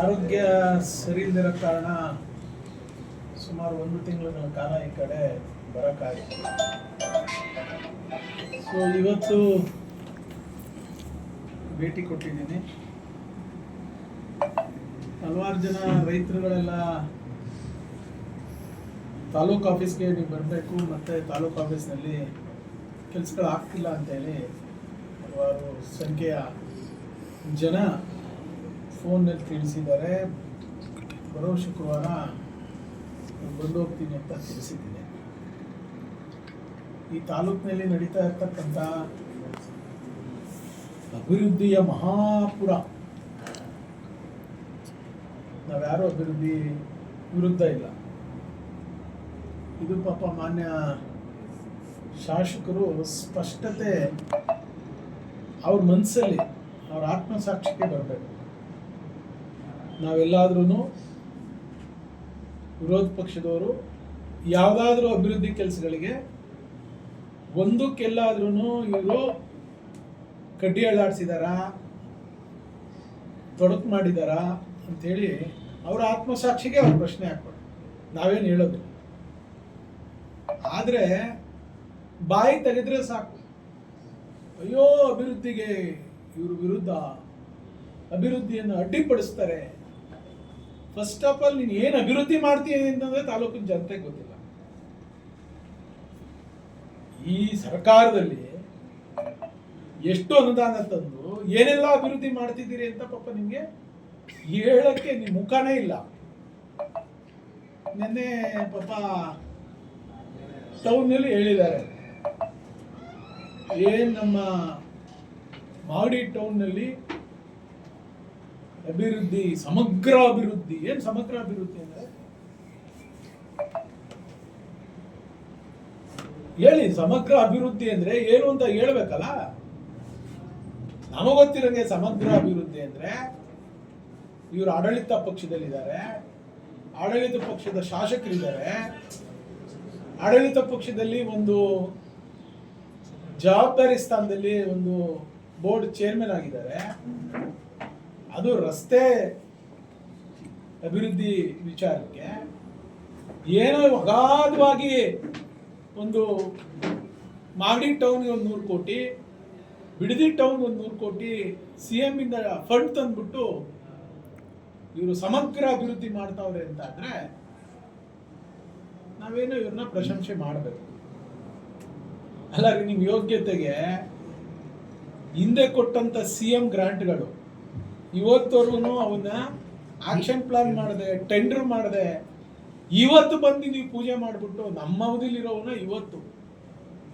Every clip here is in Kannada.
ಆರೋಗ್ಯ ಸರಿ ಇಲ್ದಿರೋ ಕಾರಣ ಸುಮಾರು ಒಂದು ತಿಂಗಳ ಕಾಲ ಈ ಕಡೆ ಬರೋಕ್ಕಾಗಿತ್ತು ಸೊ ಇವತ್ತು ಭೇಟಿ ಕೊಟ್ಟಿದ್ದೀನಿ. ಹಲವಾರು ಜನ ರೈತರುಗಳೆಲ್ಲ ತಾಲೂಕು ಆಫೀಸ್ಗೆ ನೀವು ಬರಬೇಕು, ಮತ್ತು ತಾಲೂಕು ಆಫೀಸ್ನಲ್ಲಿ ಕೆಲಸಗಳು ಆಗ್ತಿಲ್ಲ ಅಂತೇಳಿ ಹಲವಾರು ಸಂಖ್ಯೆಯ ಜನ ಫೋನ್ನಲ್ಲಿ ತಿಳಿಸಿದ್ದಾರೆ. ಬರೋ ಶುಕ್ರವಾರ ಬಂದು ಹೋಗ್ತೀನಿ ಅಂತ ತಿಳಿಸಿದ್ದೀನಿ. ಈ ತಾಲೂಕಿನಲ್ಲಿ ನಡೀತಾ ಇರ್ತಕ್ಕಂಥ ಅಭಿವೃದ್ಧಿಯ ಮಹಾಪುರ. ನಾವ್ಯಾರೂ ಅಭಿವೃದ್ಧಿ ವಿರುದ್ಧ ಇಲ್ಲ. ಇದು ಪಾಪ ಮಾನ್ಯ ಶಾಸಕರು ಸ್ಪಷ್ಟತೆ ಅವ್ರ ಮನಸ್ಸಲ್ಲಿ ಅವ್ರ ಆತ್ಮಸಾಕ್ಷಿಗೆ ಬರಬೇಕು. ನಾವೆಲ್ಲಾದ್ರೂ ವಿರೋಧ ಪಕ್ಷದವರು ಯಾವುದಾದ್ರೂ ಅಭಿವೃದ್ಧಿ ಕೆಲಸಗಳಿಗೆ ಒಂದಕ್ಕೆಲ್ಲಾದ್ರೂ ಇವರು ಕಡ್ಡಿ ಅಳ್ಳಾಡಿಸಿದಾರಾ ತೊಡಕು ಮಾಡಿದಾರಾ ಅಂಥೇಳಿ ಅವರ ಆತ್ಮಸಾಕ್ಷಿಗೆ ಅವ್ರ ಪ್ರಶ್ನೆ ಹಾಕ್ಬಾರ್ದು ನಾವೇನು ಹೇಳೋದು? ಆದರೆ ಬಾಯಿ ತೆಗೆದ್ರೆ ಸಾಕು. ಅಯ್ಯೋ ಅಭಿವೃದ್ಧಿಗೆ ಇವ್ರ ವಿರುದ್ಧ ಅಭಿವೃದ್ಧಿಯನ್ನು ಅಡ್ಡಿಪಡಿಸ್ತಾರೆ. ಫಸ್ಟ್ ಆಫ್ ಆಲ್ ನೀನು ಏನು ಅಭಿವೃದ್ಧಿ ಮಾಡ್ತೀನಿ ಅಂತಂದ್ರೆ ತಾಲೂಕಿನ ಜನತೆಗೆ ಗೊತ್ತಿಲ್ಲ. ಈ ಸರ್ಕಾರದಲ್ಲಿ ಎಷ್ಟು ಅನುದಾನ ತಂದು ಏನೆಲ್ಲ ಅಭಿವೃದ್ಧಿ ಮಾಡ್ತಿದ್ದೀರಿ ಅಂತ ಪಾಪ ನಿಮಗೆ ಹೇಳಕ್ಕೆ ನಿಮ್ಮ ಮುಖನೇ ಇಲ್ಲ. ನಿನ್ನೆ ಪಾಪ ಟೌನ್ನಲ್ಲಿ ಹೇಳಿದ್ದಾರೆ. ಏನು ನಮ್ಮ ಮಾಗಡಿ ಟೌನ್ನಲ್ಲಿ ಅಭಿವೃದ್ಧಿ ಸಮಗ್ರ ಅಭಿವೃದ್ಧಿ ಏನು ಸಮಗ್ರ ಅಭಿವೃದ್ಧಿ ಅಂದ್ರೆ? ಹೇಳಿ ಸಮಗ್ರ ಅಭಿವೃದ್ಧಿ ಅಂದ್ರೆ ಏನು ಅಂತ ಹೇಳ್ಬೇಕಲ್ಲ? ನಮಗೊತ್ತಿರಂಗೆ ಸಮಗ್ರ ಅಭಿವೃದ್ಧಿ ಅಂದ್ರೆ ಇವರು ಆಡಳಿತ ಪಕ್ಷದಲ್ಲಿದ್ದಾರೆ, ಆಡಳಿತ ಪಕ್ಷದ ಶಾಸಕರಿದ್ದಾರೆ, ಆಡಳಿತ ಪಕ್ಷದಲ್ಲಿ ಒಂದು ಜವಾಬ್ದಾರಿ ಸ್ಥಾನದಲ್ಲಿ ಒಂದು ಬೋರ್ಡ್ ಚೇರ್ಮನ್ ಆಗಿದ್ದಾರೆ. ಅದು ರಸ್ತೆ ಅಭಿವೃದ್ಧಿ ವಿಚಾರಕ್ಕೆ ಏನೋ ಅಗಾಧವಾಗಿ ಒಂದು ಮಾಗಡಿ ಟೌನ್ಗೆ ಒಂದು ನೂರು ಕೋಟಿ, ಬಿಡದಿ ಟೌನ್ ಒಂದು ನೂರು ಕೋಟಿ ಸಿ ಇಂದ ಫಂಡ್ ತಂದ್ಬಿಟ್ಟು ಇವರು ಸಮಗ್ರ ಅಭಿವೃದ್ಧಿ ಮಾಡ್ತಾವ್ರೆ ಅಂತ ಅಂದರೆ ನಾವೇನೋ ಇವ್ರನ್ನ ಪ್ರಶಂಸೆ ಮಾಡಬೇಕು. ಅಲ್ಲ ನಿಮ್ಮ ಯೋಗ್ಯತೆಗೆ ಹಿಂದೆ ಕೊಟ್ಟಂತ ಸಿ ಎಂ ಗ್ರಾಂಟ್ಗಳು ಇವತ್ತವರೆಗೂ ಅವನ್ನ ಆಕ್ಷನ್ ಪ್ಲಾನ್ ಮಾಡಿದೆ ಟೆಂಡರ್ ಮಾಡಿದೆ. ಇವತ್ತು ಬಂದು ನೀವು ಪೂಜೆ ಮಾಡಿಬಿಟ್ಟು ನಮ್ಮ ಅವಧಿಲಿರೋವನ್ನ ಇವತ್ತು.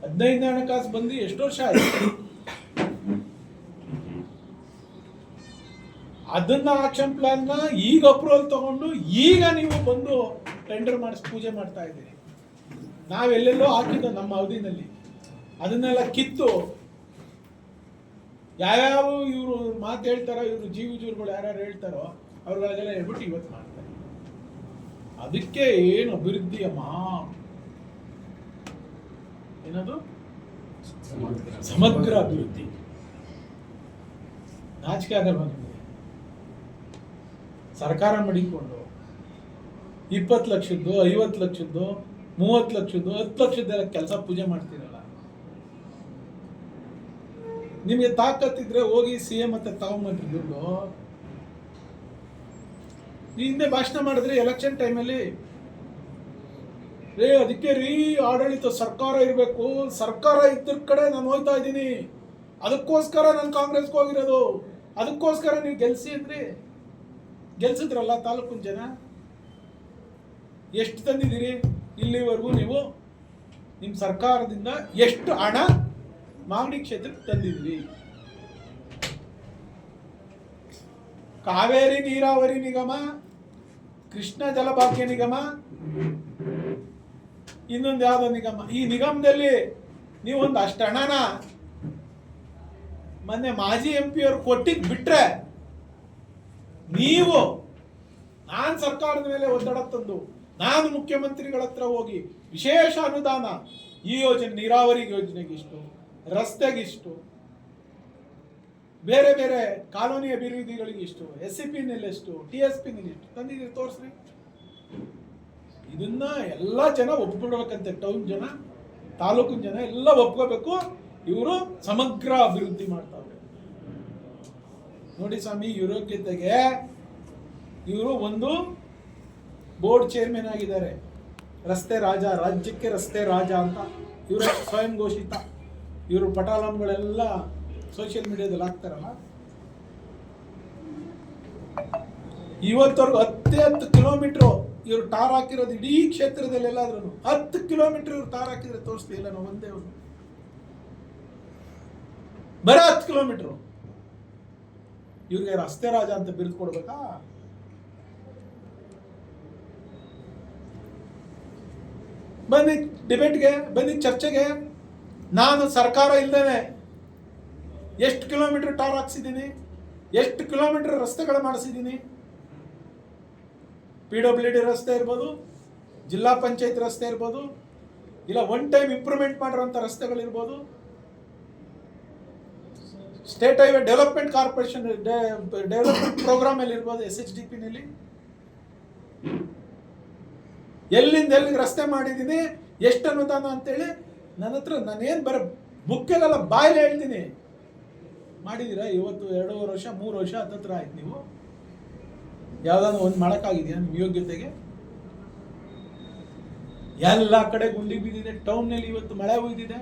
ಹದಿನೈದು ಹಣಕಾಸು ಬಂದು ಎಷ್ಟು ವರ್ಷ ಆಯ್ತು. ಅದನ್ನ ಆಕ್ಷನ್ ಪ್ಲಾನ್ನ ಈಗ ಅಪ್ರೂವಲ್ ತಗೊಂಡು ಈಗ ನೀವು ಬಂದು ಟೆಂಡರ್ ಮಾಡಿಸಿ ಪೂಜೆ ಮಾಡ್ತಾ ಇದ್ದೀರಿ. ನಾವೆಲ್ಲೆಲ್ಲೋ ಹಾಕಿದ್ದು ನಮ್ಮ ಅವಧಿನಲ್ಲಿ. ಅದನ್ನೆಲ್ಲ ಕಿತ್ತು ಯಾವ್ಯಾವ ಇವರು ಮಾತು ಹೇಳ್ತಾರೋ, ಇವರು ಜೀವ ಜೀವಿಗಳು ಯಾರ್ಯಾರು ಹೇಳ್ತಾರೋ ಅವ್ರಿಗೆಲ್ಲ ಹೇಳ್ಬಿಟ್ಟು ಇವತ್ತು ಮಾಡ್ತಾರೆ. ಅದಕ್ಕೆ ಏನು ಅಭಿವೃದ್ಧಿಯ ಮಹಾ ಏನದು? ಸಮಗ್ರ ಅಭಿವೃದ್ಧಿ. ನಾಚಿಕೆ ಆಗಲ್ವಾ ಸರ್ಕಾರ ಮಡಿಕೊಂಡು ಇಪ್ಪತ್ತು ಲಕ್ಷದ್ದು, ಐವತ್ತು ಲಕ್ಷದ್ದು, ಮೂವತ್ತು ಲಕ್ಷದ್ದು, ಹತ್ತು ಲಕ್ಷದ್ದೆಲ್ಲ ಕೆಲಸ ಪೂಜೆ ಮಾಡ್ತೀರಲ್ಲ. ನಿಮಗೆ ತಾಕತ್ತಿದ್ರೆ ಹೋಗಿ ಸಿ ಎಂ ಮತ್ತೆ ತಗೊಂಬನ್ರಿ ದುಡ್ಡು. ಈ ಹಿಂದೆ ಭಾಷಣ ಮಾಡಿದ್ರಿ ಎಲೆಕ್ಷನ್ ಟೈಮಲ್ಲಿ ರೇ ಅದಕ್ಕೆ ರೀ ಆಡಳಿತ ಸರ್ಕಾರ ಇರಬೇಕು. ಸರ್ಕಾರ ಇದ್ರ ಕಡೆ ನಾನು ಹೋಗ್ತಾ ಇದ್ದೀನಿ. ಅದಕ್ಕೋಸ್ಕರ ನಾನು ಕಾಂಗ್ರೆಸ್ಗೆ ಹೋಗಿರೋದು. ಅದಕ್ಕೋಸ್ಕರ ನೀವು ಗೆಲ್ಸಿ ಅಂದ್ರಿ. ಗೆಲ್ಸಿದ್ರಲ್ಲ ತಾಲೂಕಿನ ಜನ? ಎಷ್ಟು ತಂದಿದ್ದೀರಿ? ಇಲ್ಲಿವರೆಗೂ ನೀವು ನಿಮ್ಮ ಸರ್ಕಾರದಿಂದ ಎಷ್ಟು ಹಣ ಮಾಗಡಿ ಕ್ಷೇತ್ರಕ್ಕೆ ತಂದಿದ್ವಿ. ಕಾವೇರಿ ನೀರಾವರಿ ನಿಗಮ, ಕೃಷ್ಣ ಜಲಭಾಗ್ಯ ನಿಗಮ, ಇನ್ನೊಂದು ಯಾವುದೋ ನಿಗಮ. ಈ ನಿಗಮದಲ್ಲಿ ನೀವು ಒಂದು ಅಷ್ಟು ಹಣನ ಮೊನ್ನೆ ಮಾಜಿ ಎಂ ಪಿ ಅವರು ಕೊಟ್ಟಿದ್ದು ಬಿಟ್ರೆ ನೀವು ನಾನು ಸರ್ಕಾರದ ಮೇಲೆ ಒತ್ತಡ ತಂದು, ನಾನು ಮುಖ್ಯಮಂತ್ರಿಗಳ ಹತ್ರ ಹೋಗಿ ವಿಶೇಷ ಅನುದಾನ ಈ ಯೋಜನೆ, ನೀರಾವರಿ ಯೋಜನೆಗೆ ಇಷ್ಟು ರಸ್ತೆಗಿಷ್ಟು, ಬೇರೆ ಬೇರೆ ಕಾಲೋನಿ ಅಭಿವೃದ್ಧಿಗಳಿಗೆ ಇಷ್ಟು ಎಸ್ ಸಿ ಪಿನಲ್ಲಿ ಎಷ್ಟು ಟಿ ಎಸ್ ಪಿನಲ್ಲಿ ಎಷ್ಟು ತಂದಿದ್ದೀರಿ ತೋರಿಸ್ರಿ. ಇದನ್ನ ಎಲ್ಲ ಜನ ಒಪ್ಕೊಳ್ಬೇಕಂತೆ ಟೌನ್ ಜನ, ತಾಲೂಕಿನ ಜನ ಎಲ್ಲ ಒಪ್ಕೋಬೇಕು. ಇವರು ಸಮಗ್ರ ಅಭಿವೃದ್ಧಿ ಮಾಡ್ತಾವ್ರೆ. ನೋಡಿ ಸ್ವಾಮಿ, ಯೋಗ್ಯತೆಗೆ ಇವರು ಒಂದು ಬೋರ್ಡ್ ಚೇರ್ಮನ್ ಆಗಿದ್ದಾರೆ. ರಸ್ತೆ ರಾಜ, ರಾಜ್ಯಕ್ಕೆ ರಸ್ತೆ ರಾಜ ಅಂತ ಇವರು ಸ್ವಯಂ ಘೋಷಿತ. ಇವರು ಪಟಾಲಂಗಳೆಲ್ಲ ಸೋಷಿಯಲ್ ಮೀಡಿಯಾದಲ್ಲಿ ಹಾಕ್ತಾರಲ್ಲ? ಇವತ್ತವರೆಗೂ ಹತ್ತೇ ಹತ್ತು ಕಿಲೋಮೀಟ್ರು ಇವರು ಟಾರ್ ಹಾಕಿರೋದು ಇಡೀ ಕ್ಷೇತ್ರದಲ್ಲಿ ಎಲ್ಲಾದ್ರೂ ಹತ್ತು ಕಿಲೋಮೀಟರ್ ಇವ್ರು ಟಾರ್ ಹಾಕಿದ್ರೆ ತೋರಿಸ್ತಿಲ್ಲ ನಾವು ಒಂದೇ ಒಂದು. ಬರೀ ಹತ್ತು ಕಿಲೋಮೀಟ್ರು ಇವ್ರಿಗೆ ರಸ್ತೆ ರಾಜ ಅಂತ ಬಿರ್ದು ಕೊಡ್ಬೇಕಾ? ಬನ್ನಿ ಡಿಬೇಟ್ಗೆ ಬನ್ನಿ, ಚರ್ಚೆಗೆ. ನಾನು ಸರ್ಕಾರ ಇಲ್ಲದೇ ಎಷ್ಟು ಕಿಲೋಮೀಟರ್ ಟಾರ್ ಹಾಕ್ಸಿದ್ದೀನಿ? ಎಷ್ಟು ಕಿಲೋಮೀಟರ್ ರಸ್ತೆಗಳು ಮಾಡಿಸಿದ್ದೀನಿ? ಪಿ ಡಬ್ಲ್ಯೂ ಡಿ ರಸ್ತೆ ಇರ್ಬೋದು, ಜಿಲ್ಲಾ ಪಂಚಾಯತ್ ರಸ್ತೆ ಇರ್ಬೋದು, ಇಲ್ಲ ಒನ್ ಟೈಮ್ ಇಂಪ್ರೂವ್ಮೆಂಟ್ ಮಾಡಿರೋಂಥ ರಸ್ತೆಗಳಿರ್ಬೋದು state highway development corporation development ಪ್ರೋಗ್ರಾಮಲ್ಲಿ ಇರ್ಬೋದು ಎಸ್ ಎಚ್ ಡಿ ಪಿನಲ್ಲಿ ಎಲ್ಲಿಂದ ಎಲ್ಲಿಗೆ ರಸ್ತೆ ಮಾಡಿದ್ದೀನಿ ಎಷ್ಟು ಅನುದಾನ ಅಂತೇಳಿ ನನ್ನ ಹತ್ರ ನಾನೇನು ಬರ ಬುಕ್ಕಲ್ಲೆಲ್ಲ ಬಾಯಲ್ಲಿ ಹೇಳ್ತೀನಿ. ಮಾಡಿದ್ದೀರಾ ಇವತ್ತು ಎರಡೂವರೆ ವರ್ಷ, ಮೂರು ವರ್ಷ ಹತ್ತತ್ರ ಆಯ್ತು ನೀವು. ಯಾವ್ದಾದ್ರು ಒಂದು ಮಾಡೋಕ್ಕಾಗಿದೆಯಾ ನಿಮ್ಮ ಯೋಗ್ಯತೆಗೆ? ಎಲ್ಲ ಕಡೆ ಗುಂಡಿ ಬಿದ್ದಿದೆ ಟೌನ್ನಲ್ಲಿ ಇವತ್ತು ಮಳೆ ಹೋಗಿದೆ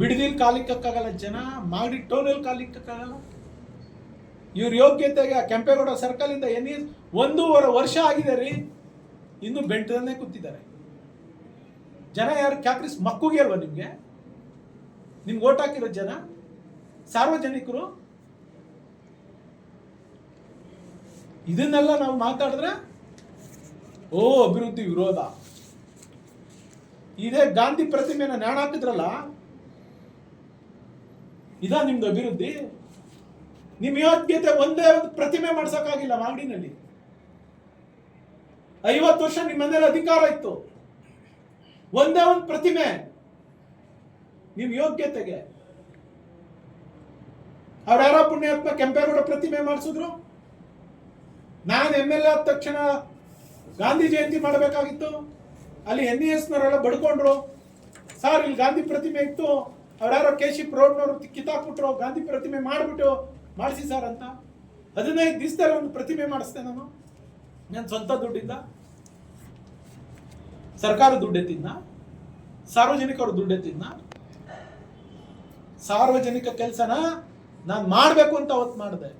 ಬಿಡದಿಲ್ ಕಾಲಿಕ್ಕಾಗಲ್ಲ ಜನ ಮಾಡಿ ಟೌನಲ್ಲಿ ಕಾಲಿಕ್ಕಾಗಲ್ಲ ಇವ್ರ ಯೋಗ್ಯತೆಗೆ ಆ ಕೆಂಪೇಗೌಡ ಸರ್ಕಲ್ ಇಂದ ಎನಿ ಒಂದೂವರೆ ವರ್ಷ ಆಗಿದೆ ರೀ. ಇನ್ನು ಬೆಂಟದನ್ನೇ ಕೂತಿದ್ದಾರೆ. ಜನ ಯಾರು ಕ್ಯಾಪ್ರಿಸ್ ಮಕ್ಕಳಿಗೆ ಅಲ್ವಾ ನಿಮ್ಗೆ? ನಿಮ್ಗೆ ಓಟ್ ಹಾಕಿರೋ ಜನ? ಸಾರ್ವಜನಿಕರು? ಇದನ್ನೆಲ್ಲ ನಾವು ಮಾತಾಡಿದ್ರೆ, ಓ, ಅಭಿವೃದ್ಧಿ ವಿರೋಧ. ಇದೇ ಗಾಂಧಿ ಪ್ರತಿಮೆನ ನ್ಯಾಣ ಹಾಕಿದ್ರಲ್ಲ? ಇದಾ ನಿಮ್ದು ಅಭಿವೃದ್ಧಿ? ನಿಮ್ ಯೋಗ್ಯತೆ ಒಂದೇ ಒಂದು ಪ್ರತಿಮೆ ಮಾಡ್ಸಕ್ಕಾಗಿಲ್ಲ ಮಾಗಡಿನಲ್ಲಿ. ಐವತ್ತು ವರ್ಷ ನಿಮ್ಮ ಮನೇಲಿ ಅಧಿಕಾರ ಇತ್ತು. ಒಂದೇ ಒಂದು ಪ್ರತಿಮೆ. ನಿಮ್ ಯೋಗ್ಯತೆಗೆ. ಅವ್ರ್ಯಾರೋ ಪುಣ್ಯಾತ್ಮ ಕೆಂಪೇಗೌಡ ಪ್ರತಿಮೆ ಮಾಡಿಸಿದ್ರು. ನಾನು ಎಂ ಎಲ್ ಎ ಆದ ತಕ್ಷಣ ಗಾಂಧಿ ಜಯಂತಿ ಮಾಡಬೇಕಾಗಿತ್ತು. ಅಲ್ಲಿ ಎನ್ ಇ ಎಸ್ನವರೆಲ್ಲ ಬಡ್ಕೊಂಡ್ರು. ಸರ್, ಇಲ್ಲಿ ಗಾಂಧಿ ಪ್ರತಿಮೆ ಇತ್ತು. ಅವ್ರ್ಯಾರೋ ಕೆ ಶಿ ಪ್ರೌಢನವರು ಕಿತ್ತಾಕ್ಬಿಟ್ರು. ಗಾಂಧಿ ಪ್ರತಿಮೆ ಮಾಡಿಬಿಟ್ಟು ಮಾಡಿಸಿ ಸರ್ ಅಂತ. ಹದಿನೈದು ದಿವಸದಲ್ಲಿ ಒಂದು ಪ್ರತಿಮೆ ಮಾಡಿಸ್ದೆ ನಾನು. ನನ್ನ ಸ್ವಂತ ದುಡ್ಡಿಂದ. ಸರ್ಕಾರ ದುಡ್ಡೆತ್ತಿದ್ನ ಸಾರ್ವಜನಿಕರು ದುಡ್ಡೆತ್ತಿದ್ನ ಸಾರ್ವಜನಿಕ ಕೆಲಸನ ನಾನು ಮಾಡಬೇಕು ಅಂತ ಅವತ್ತು ಮಾಡಿದೆ.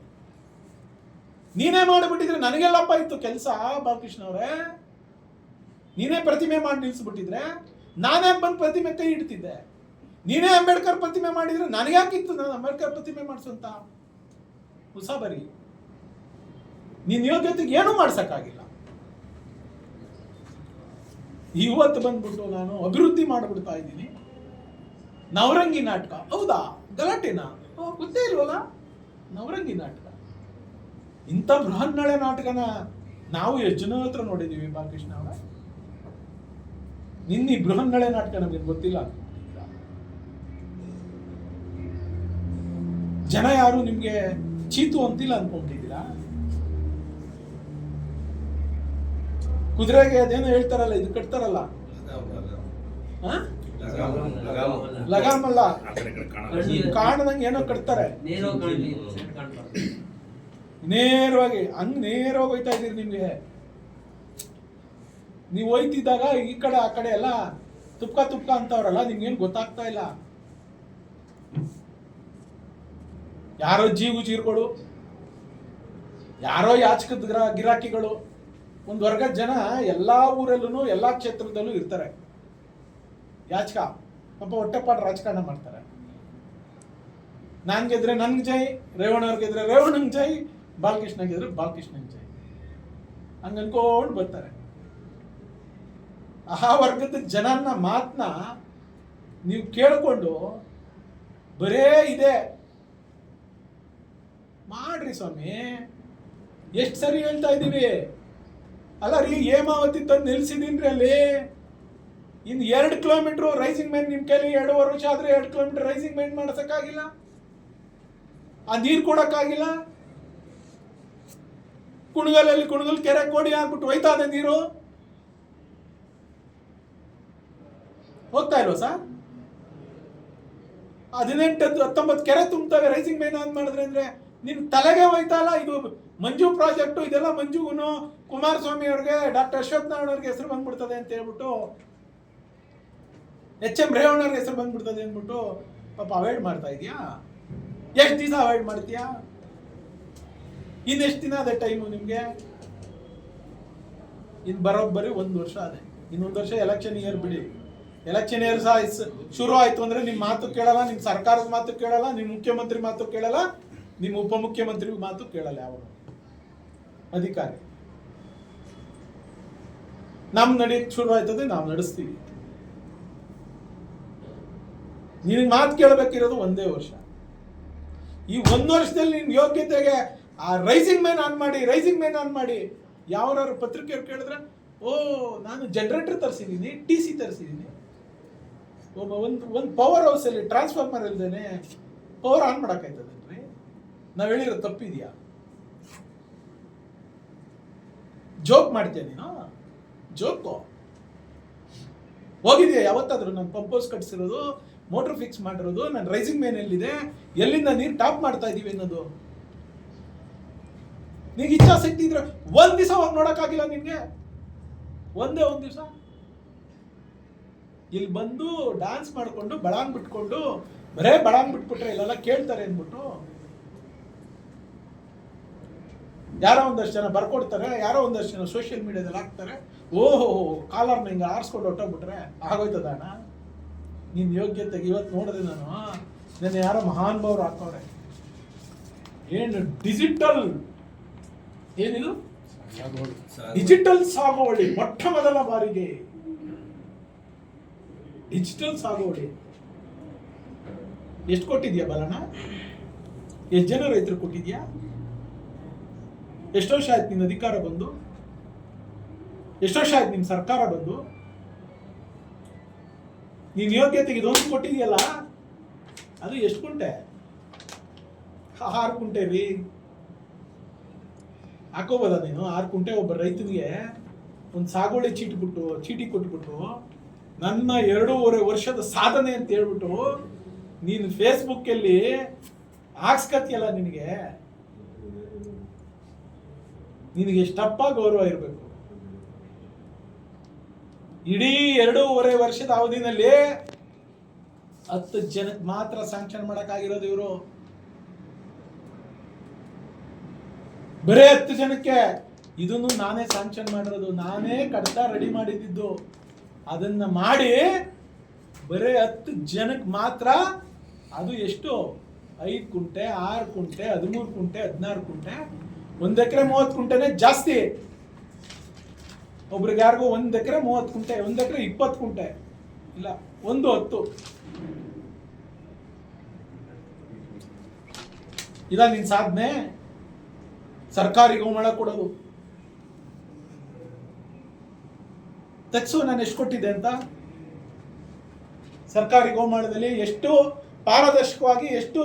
ನೀನೇ ಮಾಡಿಬಿಟ್ಟಿದ್ರೆ ನನಗೆಲ್ಲಪ್ಪ ಇತ್ತು ಕೆಲಸ, ಬಾಲಕೃಷ್ಣ ಅವರೇ. ನೀನೇ ಪ್ರತಿಮೆ ಮಾಡಿ ನಿಲ್ಸ್ಬಿಟ್ಟಿದ್ರೆ ನಾನೇ ಬಂದು ಪ್ರತಿಮೆ ಕೈ ಇಡ್ತಿದ್ದೆ. ನೀನೇ ಅಂಬೇಡ್ಕರ್ ಪ್ರತಿಮೆ ಮಾಡಿದ್ರೆ ನನಗ್ಯಾಕಿತ್ತು ನಾನು ಅಂಬೇಡ್ಕರ್ ಪ್ರತಿಮೆ ಮಾಡಿಸುವಂತ? ಉಸಾಬರಿ ನಿನ್ನ ಯೋಗ್ಯತೆಗೆ ಏನೂ ಮಾಡ್ಸಕ್ಕಾಗಿಲ್ಲ. ಇವತ್ತು ಬಂದ್ಬಿಟ್ಟು ನಾನು ಅಭಿವೃದ್ಧಿ ಮಾಡಿಬಿಡ್ತಾ ಇದ್ದೀನಿ. ನವರಂಗಿ ನಾಟಕ, ಹೌದಾ? ಗಲಾಟೆನ? ಗೊತ್ತೇ ಇಲ್ವಲ್ಲ? ನವರಂಗಿ ನಾಟಕ. ಇಂಥ ಬೃಹನ್ನಳೆ ನಾಟಕನ ನಾವು ಎಷ್ಟು ಜನ ಹತ್ರ ನೋಡಿದೀವಿ, ಬಾಲಕೃಷ್ಣ ಅವರ. ನಿನ್ನೆ ಈ ಬೃಹನ್ನಳೆ ನಾಟಕ ನಮಗೆ ಗೊತ್ತಿಲ್ಲ. ಜನ ಯಾರು ನಿಮಗೆ ಚೀತು ಅಂತಿಲ್ಲ ಅನ್ಕೊಂಡಿದ್ದೀರಾ? ಕುದುರೆಗೆ ಅದೇನೋ ಹೇಳ್ತಾರಲ್ಲ ಇದು ಕಟ್ತಾರಲ್ಲ. ಲಗಾಮಲ್ಲ. ಲಗಾಮ್ ಅಲ್ಲ ಕಾಣದಂಗೆ ಏನೋ ಕಟ್ತಾರೆ. ನೇರವಾಗಿ ಹಂಗ್ ನೇರವಾಗಿ ಹೋಯ್ತಾ ಇದೀರಿ ನಿಮ್ಗೆ. ನೀವು ಹೋಯ್ತಿದ್ದಾಗ ಈ ಕಡೆ ಆ ಕಡೆ ಎಲ್ಲ ತುಪ್ಕ ತುಪ್ಕ ಅಂತವ್ರಲ್ಲ ನಿಮ್ಗೇನು ಗೊತ್ತಾಗ್ತಾ ಇಲ್ಲ. ಯಾರೋ ಜೀವು ಜೀರ್ಗಳು ಯಾರೋ ಯಾಚಕದ ಗ್ರ ಗಿರಾಕಿಗಳು. ಒಂದು ವರ್ಗದ ಜನ ಎಲ್ಲಾ ಊರಲ್ಲೂ ಎಲ್ಲಾ ಕ್ಷೇತ್ರದಲ್ಲೂ ಇರ್ತಾರೆ. ಯಾಚಕ, ಪಾಪ ಹೊಟ್ಟೆಪಾಡು ರಾಜಕಾರಣ ಮಾಡ್ತಾರೆ. ನಾನ್ ಗೆದ್ರೆ ನನ್ಗೆ ಜೈ ರೇವಣ್ಣವ್ರಿಗೆ ಗೆದ್ರೆ ರೇವಣ್ಣಂಗೆ ಜೈ, ಬಾಲಕೃಷ್ಣ ಗೆದ್ರೆ ಬಾಲಕೃಷ್ಣಂಗೆ ಜೈ. ಹಂಗ ಅನ್ಕೊಂಡು ಬರ್ತಾರೆ. ಆ ವರ್ಗದ ಜನನ ಮಾತನ್ನ ನೀವು ಕೇಳಿಕೊಂಡು ಬರೇ ಇದೆ. ಮಾಡ್ರಿ ಸ್ವಾಮಿ. ಎಷ್ಟು ಸರಿ ಹೇಳ್ತಾ ಇದ್ದೀವಿ ಅಲ್ಲ ರೀ, ಹೇಮಾವತಿ ತಂದು ನಿಲ್ಸಿದೀನ್ರಿ ಅಲ್ಲಿ. ಇನ್ನು ಎರಡು ಕಿಲೋಮೀಟ್ರು ರೈಸಿಂಗ್ ಮ್ಯಾನ್ ನಿಮ್ಮ ಕೈಲಿ ಎರಡೂವರೆ ವರ್ಷ ಆದ್ರೆ ಎರಡು ಕಿಲೋಮೀಟರ್ ರೈಸಿಂಗ್ ಮ್ಯಾನ್ ಮಾಡಿಸೋಕ್ಕಾಗಿಲ್ಲ. ಆ ನೀರು ಕೊಡೋಕ್ಕಾಗಿಲ್ಲ. ಕುಣಗಲಲ್ಲಿ ಕುಣಗಲ್ ಕೆರೆ ಕೋಡಿ ಹಾಕ್ಬಿಟ್ಟು ಹೋಯ್ತಾ ಇದೆ ನೀರು. ಹೋಗ್ತಾ ಇಲ್ವಾ ಸರ್? ಹದಿನೆಂಟು ಹತ್ತೊಂಬತ್ತು ಕೆರೆ ತುಂಬ್ತವೆ ರೈಸಿಂಗ್ ಮೇನ್ ಆನ್ ಮಾಡಿದ್ರೆ ಅಂದ್ರೆ ನಿನ್ ತಲೆಗೆ ಹೋಯ್ತಾ ಅಲ್ಲ ಇದು ಮಂಜು ಪ್ರಾಜೆಕ್ಟು ಇದೆಲ್ಲ ಮಂಜುಗುನು ಕುಮಾರಸ್ವಾಮಿ ಅವ್ರಿಗೆ, ಡಾಕ್ಟರ್ ಅಶ್ವಥ್ ನಾರಾಯಣ ಅವ್ರಿಗೆ ಹೆಸರು ಬಂದ್ಬಿಡ್ತದೆ ಅಂತ ಹೇಳ್ಬಿಟ್ಟು, ಎಚ್ ಎಂ ರೇವಣ್ಣ ಅವ್ರಿಗೆ ಹೆಸರು ಬಂದ್ಬಿಡ್ತದೆ ಅಂದ್ಬಿಟ್ಟು ಪಾಪ ಅವಾಯ್ಡ್ ಮಾಡ್ತಾ ಇದೆಯಾ? ಎಷ್ಟು ದಿವಸ ಅವಾಯ್ಡ್ ಮಾಡ್ತೀಯಾ? ಇನ್ನೆಷ್ಟು ದಿನ ಅದೇ ಟೈಮು ನಿಮಗೆ? ಇನ್ನು ಬರೋಬ್ಬರಿ ಒಂದು ವರ್ಷ ಅದೇ. ಇನ್ನೊಂದು ವರ್ಷ ಎಲೆಕ್ಷನ್ ಇಯರ್ ಬಿಡಿ. ಎಲೆಕ್ಷನ್ ಇಯರ್ ಸಹ ಶುರು ಆಯ್ತು ಅಂದ್ರೆ ನಿಮ್ಮ ಮಾತು ಕೇಳಲ್ಲ ನಿಮ್ಮ ಸರ್ಕಾರದ ಮಾತು ಕೇಳಲ್ಲ ನಿಮ್ಮ ಮುಖ್ಯಮಂತ್ರಿ ಮಾತು ಕೇಳಲ್ಲ ನಿಮ್ಮ ಉಪಮುಖ್ಯಮಂತ್ರಿ ಮಾತು ಕೇಳಲ್ಲ ಯಾವ ಅಧಿಕಾರಿ. ನಮ್ ನಡೆಯಕ್ಕೆ ಶುರು ಆಯ್ತದೆ ನಾವು ನಡೆಸ್ತೀವಿ. ನಿನಗೆ ಮಾತು ಕೇಳಬೇಕಿರೋದು ಒಂದೇ ವರ್ಷ. ಈ ಒಂದು ವರ್ಷದಲ್ಲಿ ನಿನ್ನ ಯೋಗ್ಯತೆಗೆ ಆ ರೈಸಿಂಗ್ ಮ್ಯಾನ್ ಆನ್ ಮಾಡಿ ರೈಸಿಂಗ್ ಮ್ಯಾನ್ ಆನ್ ಮಾಡಿ ಯಾವ್ಯಾರು ಪತ್ರಿಕೆಯವ್ರು ಕೇಳಿದ್ರೆ, ಓ, ನಾನು ಜನರೇಟರ್ ತರಿಸಿದ್ದೀನಿ ಟಿ ಸಿ ತರಿಸಿದ್ದೀನಿ ಒಬ್ಬ ಒಂದು ಒಂದು ಪವರ್ ಹೌಸಲ್ಲಿ ಟ್ರಾನ್ಸ್ಫಾರ್ಮರ್ ಇಲ್ದೇನೆ ಪವರ್ ಆನ್ ಮಾಡೋಕ್ಕಾಯ್ತದೇನ್ರಿ ನಾವು ಹೇಳಿರೋ ತಪ್ಪಿದ್ಯಾ? ಜೋಕ್ ಮಾಡ್ತೀಯ ನೀನು? ಜೋಕು? ಹೋಗಿದ್ಯಾ ಯಾವತ್ತಾದರೂ? ನಾನು ಪಂಪ್ ಹೌಸ್ ಕಟ್ಸಿರೋದು ಮೋಟರ್ ಫಿಕ್ಸ್ ಮಾಡಿರೋದು ನನ್ನ ರೈಸಿಂಗ್ ಮೇನ್ ಎಲ್ಲಿದೆ? ಎಲ್ಲಿಂದ ನೀರು ಟಾಪ್ ಮಾಡ್ತಾ ಇದೀವಿ ಅನ್ನೋದು. ನಿಂಗೆ ಇಚ್ಛಾಶಕ್ತಿ ಇದ್ರೆ ಒಂದ್ ದಿವಸ ಹೋಗಿ ನೋಡಕ್ಕಾಗಿಲ್ಲ ನಿನ್ಗೆ? ಒಂದೇ ಒಂದ್ ದಿವಸ? ಇಲ್ಲಿ ಬಂದು ಡಾನ್ಸ್ ಮಾಡ್ಕೊಂಡು, ಬಡಾಂಗ್ ಬಿಟ್ಕೊಂಡು, ಬರೇ ಬಡಾಂಗ್ ಬಿಟ್ಬಿಟ್ರೆ ಇಲ್ಲೆಲ್ಲ ಕೇಳ್ತಾರೆ ಅಂದ್ಬಿಟ್ಟು. ಯಾರೋ ಒಂದಷ್ಟು ಜನ ಬರ್ಕೊಡ್ತಾರೆ, ಯಾರೋ ಒಂದಷ್ಟು ಜನ ಸೋಷಿಯಲ್ ಮೀಡಿಯಾದಲ್ಲಿ ಹಾಕ್ತಾರೆ. ಓಹೋ ಕಾಲರ್ನ ಹಿಂಗೆ ಆರಿಸ್ಕೊಂಡು ಹೊಟ್ಟೋಗ್ಬಿಟ್ರೆ ಆಗೋಯ್ತದ ಅಣ್ಣ? ನಿನ್ನ ಯೋಗ್ಯತೆಗೆ ಇವತ್ತು ನೋಡಿದೆ ನಾನು. ನನ್ನ ಯಾರೋ ಮಹಾನುಭಾವರು ಹಾಕೋರೆ ಏನು ಡಿಜಿಟಲ್ ಏನಿದು? ಡಿಜಿಟಲ್ ಸಾಗುವಳಿ, ಮೊಟ್ಟ ಮೊದಲ ಬಾರಿಗೆ. ಡಿಜಿಟಲ್ ಸಾಗುವಳಿ. ಎಷ್ಟು ಕೊಟ್ಟಿದ್ಯಾ ಬಲನ ಎಷ್ಟು ಜನ ರೈತರು ಕೊಟ್ಟಿದ್ಯಾ? ಎಷ್ಟು ವರ್ಷ ಆಯ್ತು ನಿನ್ನ ಅಧಿಕಾರ ಬಂದು? ಎಷ್ಟು ವರ್ಷ ಆಯ್ತು ನಿನ್ನ ಸರ್ಕಾರ ಬಂದು? ನೀನ್ ಯೋಗ್ಯತೆಗೆ ಇದೊಂದು ಕೊಟ್ಟಿದೆಯಲ್ಲ? ಅದು ಎಷ್ಟು ಕುಂಟೆ? ಆರು ಕುಂಟೆ ರೀ. ಹಾಕೋಬೋದ ನೀನು? ಆರು ಕುಂಟೆ ಒಬ್ಬ ರೈತನಿಗೆ ಒಂದು ಸಾಗುವಳಿ ಚೀಟಿ ಬಿಟ್ಟು ಚೀಟಿ ಕೊಟ್ಬಿಟ್ಟು ನನ್ನ ಎರಡೂವರೆ ವರ್ಷದ ಸಾಧನೆ ಅಂತ ಹೇಳ್ಬಿಟ್ಟು ನೀನು ಫೇಸ್ಬುಕ್ಕಲ್ಲಿ ಹಾಕ್ಸ್ಕತಿಯಲ್ಲ ನಿನಗೆ. ನಿನಗೆ ಎಷ್ಟಪ್ಪ ಗೌರವ ಇರಬೇಕು. ಇಡೀ ಎರಡೂವರೆ ವರ್ಷದ ಅವಧಿನಲ್ಲಿ ಹತ್ತು ಜನಕ್ಕೆ ಮಾತ್ರ ಸ್ಯಾಂಕ್ಷನ್ ಮಾಡಕ್ಕಾಗಿರೋದು ಇವರು. ಬರೇ ಹತ್ತು ಜನಕ್ಕೆ. ಇದನ್ನು ನಾನೇ ಸ್ಯಾಂಕ್ಷನ್ ಮಾಡಿರೋದು, ನಾನೇ ಕಡತ ರೆಡಿ ಮಾಡಿದ್ದು. ಅದನ್ನ ಮಾಡಿ ಬರೇ ಹತ್ತು ಜನಕ್ಕೆ ಮಾತ್ರ ಅದು ಎಷ್ಟು? ಐದು ಕುಂಟೆ, ಆರು ಕುಂಟೆ, ಹದಿಮೂರು ಕುಂಟೆ, ಹದಿನಾರು ಕುಂಟೆ. ಒಂದು ಎಕರೆ ಮೂವತ್ತು ಕುಂಟೆನೇ ಜಾಸ್ತಿ. ಒಬ್ರಿಗೆ ಯಾರಿಗೂ ಒಂದು ಎಕರೆ ಮೂವತ್ತು ಕುಂಟೆ ಒಂದು ಎಕರೆ ಇಪ್ಪತ್ತು ಕುಂಟೆ ಇಲ್ಲ, ಒಂದು ಹತ್ತು. ಇದ ನಿನ್ ಸಾಧನೆ. ಸರ್ಕಾರಿ ಗೋಮಳ ಕೊಡೋದು. ತೆಕ್ಸು ನಾನು ಎಷ್ಟು ಕೊಟ್ಟಿದ್ದೆ ಅಂತ? ಸರ್ಕಾರಿ ಗೋಮಳದಲ್ಲಿ ಎಷ್ಟು ಪಾರದರ್ಶಕವಾಗಿ, ಎಷ್ಟು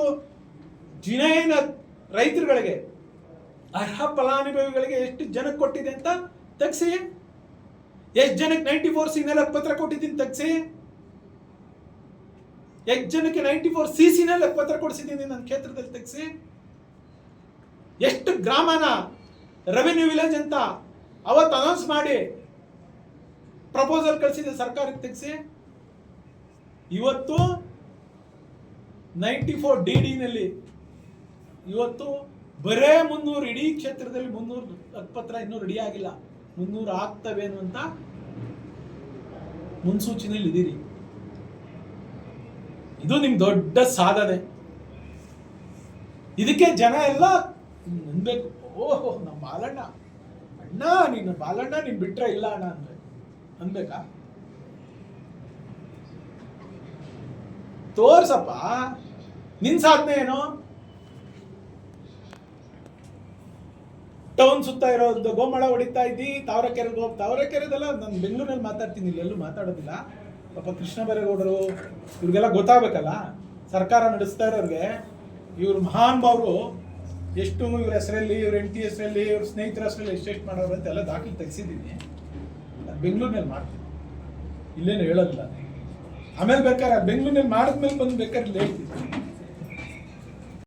ಜಿನೈನ ರೈತರುಗಳಿಗೆ ಅರ್ಹ ಫಲಾನುಭವಿಗಳಿಗೆ ಎಷ್ಟು ಜನಕ್ಕೆ ಕೊಟ್ಟಿದೆ ಅಂತ ತೆಗ್ಸಿ ಎಷ್ಟು ಜನಕ್ಕೆ ನೈಂಟಿ ಫೋರ್ ಸಿ ನಾಲ್ಕು ಪತ್ರ ಕೊಟ್ಟಿದ್ದೀನಿ ತೆಗ್ಸಿ ಎಷ್ಟು ಜನಕ್ಕೆ ನೈಂಟಿ ಫೋರ್ ಸಿ ಸಿ ನಾಲ್ಕು ಪತ್ರ ಕೊಡಿಸಿದ್ದೀನಿ ನನ್ನ ಕ್ಷೇತ್ರದಲ್ಲಿ ತೆಗ್ಸಿ ಎಷ್ಟು ಗ್ರಾಮನ ರೆವೆನ್ಯೂ ವಿಲೇಜ್ ಅಂತ ಅವತ್ತು ಅನೌನ್ಸ್ ಮಾಡಿ ಪ್ರಪೋಸಲ್ ಕಳಿಸಿದೆ ಸರ್ಕಾರಕ್ಕೆ ತೆಗೆಸಿ ಇವತ್ತು ನೈಂಟಿ ಫೋರ್ ಡಿ ಡಿನಲ್ಲಿ ಇವತ್ತು ಬರೇ ಮುನ್ನೂರು, ಇಡೀ ಕ್ಷೇತ್ರದಲ್ಲಿ ಮುನ್ನೂರು ಪತ್ರ ಇನ್ನೂ ರೆಡಿ ಆಗಿಲ್ಲ. ಮುನ್ನೂರು ಆಗ್ತವೆ ಅನ್ನುವಂತ ಮುನ್ಸೂಚನೆಯಲ್ಲಿ ಇದ್ದೀರಿ. ಇದು ನಿಮ್ ದೊಡ್ಡ ಸಾಧನೆ. ಇದಕ್ಕೆ ಜನ ಎಲ್ಲ ಅನ್ಬೇಕು, ಓಹೋ, ನಮ್ಮ ಬಾಲಣ್ಣ. ಅಣ್ಣ, ನೀನು ಬಾಲಣ್ಣ, ನೀನ್ ಬಿಟ್ರೆ ಇಲ್ಲ ಅಣ್ಣ ಅಂದ್ರೆ. ಅನ್ಬೇಕಾ? ತೋರ್ಸಪ್ಪ, ನಿನ್ ಸಾಧನೆ ಏನು? ಟೌನ್ ಸುತ್ತ ಇರೋದು ಗೋಮಳ ಹೊಡಿತಾ ಇದ್ದಿ, ತಾವರೆಕೆರೆಗೆ ಹೋಗಿ ತಾವರೆಕೆರೆದೆಲ್ಲ, ನಾನು ಬೆಂಗಳೂರಲ್ಲಿ ಮಾತಾಡ್ತೀನಿ, ಇಲ್ಲಿ ಎಲ್ಲೂ ಮಾತಾಡೋದಿಲ್ಲ. ಪಾಪ ಕೃಷ್ಣ ಬೈರೇಗೌಡರು ಇವ್ರಿಗೆಲ್ಲ ಗೊತ್ತಾಗಬೇಕಲ್ಲ? ಸರ್ಕಾರ ನಡೆಸ್ತಾ ಇರೋರಿಗೆ, ಇವ್ರ ಮಹಾನ್ ಭಾವರು ಎಷ್ಟು ಇವ್ರ ಹೆಸರಲ್ಲಿ, ಇವ್ರ ಎಂಟಿ ಹೆಸರಲ್ಲಿ, ಇವ್ರ ಸ್ನೇಹಿತರ ಹೆಸರಲ್ಲಿ ಎಷ್ಟೆಷ್ಟು ಮಾಡೋರು ಅಂತೆಲ್ಲ ದಾಖಲೆ ತೆಗೆಸಿದ್ದೀನಿ. ಬೆಂಗಳೂರಿನಲ್ಲಿ ಮಾಡ್ತೀನಿ. ಇಲ್ಲೇನು ಹೇಳೋದಿಲ್ಲ. ಆಮೇಲೆ ಬೇಕಾದ್ರೆ ಬೆಂಗಳೂರಿನಲ್ಲಿ ಮಾಡಿದ್ಮೇಲೆ ಬಂದು ಬೇಕಾದ್ರೆ ಹೇಳ್ತೀನಿ.